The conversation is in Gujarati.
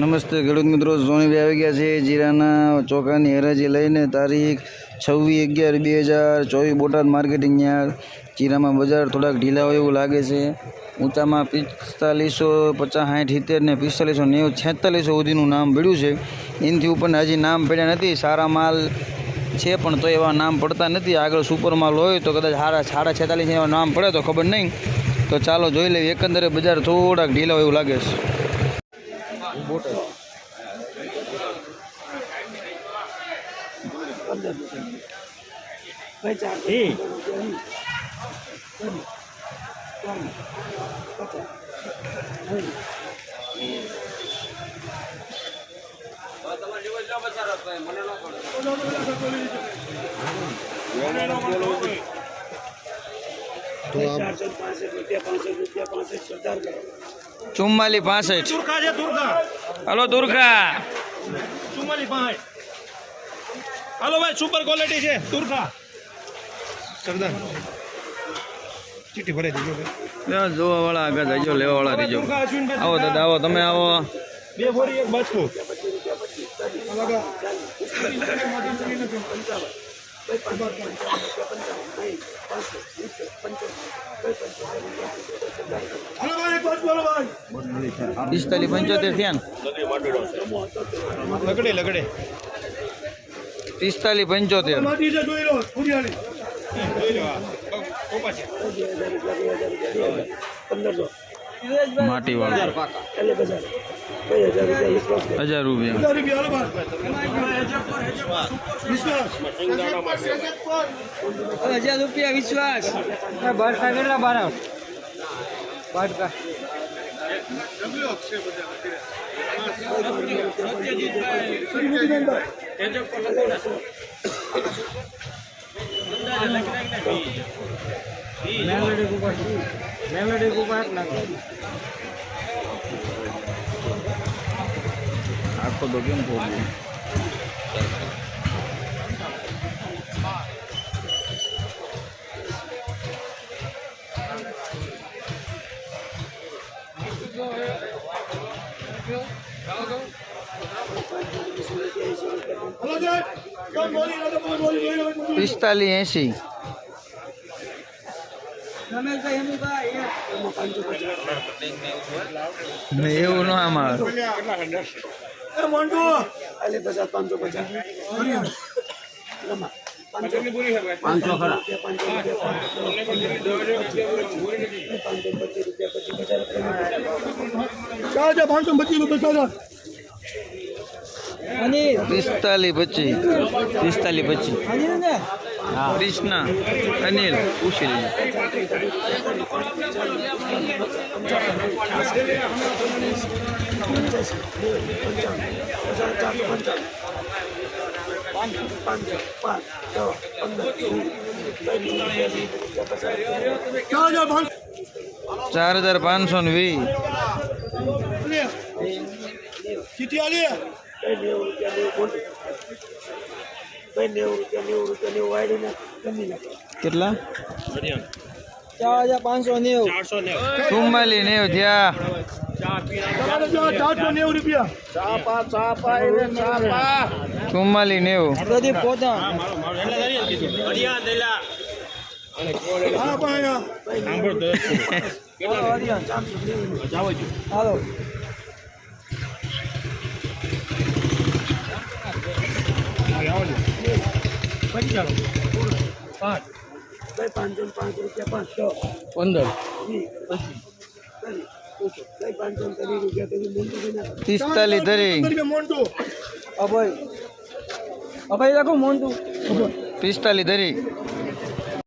નમસ્તે ખેડૂત મિત્રો સોનીભાઈ આવી ગયા છે. જીરાના ચોખાની હરાજી લઈને તારીખ છવ્વીસ અગિયાર બે હજાર ચોવીસ બોટાદ માર્કેટિંગ યાર જીરામાં બજાર થોડાક ઢીલા હોય એવું લાગે છે. ઊંચામાં પિસ્તાલીસો પચાસ, સાઠ, સિત્તેર ને પિસ્તાલીસો નેવું, છેતાલીસો સુધીનું નામ પડ્યું છે. એનાથી ઉપરના હજી નામ પડ્યા નથી. સારા માલ છે પણ તો એવા નામ પડતા નથી. આગળ સુપર માલ હોય તો કદાચ સારા સાડા છેતાલીસ એવા નામ પડે તો ખબર નહીં. તો ચાલો જોઈ લઈએ. એકંદરે બજાર થોડાક ઢીલા હોય એવું લાગે છે. ચુમ્માલી પાસઠ તુરખા છે તુરખા હલો દુર્ગા. ચુમ્માલી પાંચ હાલો ભાઈ સુપર ક્વોલિટી છે તુરખા સરદાર. ચીટી ભરાઈ દીજો ભાઈ. જોવા વાળા આગળ જજો લેવા વાળા રહીજો આવો દાદા આવો તમે આવો. બે ફોરી એક બાજકો. ભાઈ ભાઈ. પિસ્તાલીસ પંચોતેર થયા ને? લગડે લગડે પિસ્તાલીસ પંચોતેર. માટી છે જોઈ લો ફુરિયાની જોઈ લો હા. કોપા છે માટી વાળા હજાર રૂપિયા હજાર રૂપિયા. વિશ્વાસ. હજાર રૂપિયા વિશ્વાસ. બારકા કેટલા બાર બારકા મેલોડી કુપર મેલોડી કુપર નાખો આખો દોગ્યો ના પિસ્તાલીસ એંશી. રમેશભાઈ હેમુભાઈ એવું પાંચસો આમાં એ મોન્ટુ ચાર હજાર પાંચસો પચીસ રૂપિયા પિસ્તાલીસ પચીસ. પિસ્તાલીસ પચીસ. કૃષ્ણા અનિલ પૂછી લેજો ચાર હજાર પાંચસો ચાર હજાર પાંચસો ને વીસ ચીઠી આલી કેટલા? ચાર હજાર પાંચસો નેવું. ચુમ્માલીસ નેવ થયા. ચારસો નેવું રૂપિયા ચુમ્માલીસ નેવું પ્રદીપ પોતા હા ભાઈ હાલો પંદર. પિસ્તાલીસ ધરી. અભય. અભય રાખો મોન્ટુ. પિસ્તાલીસ ધરી.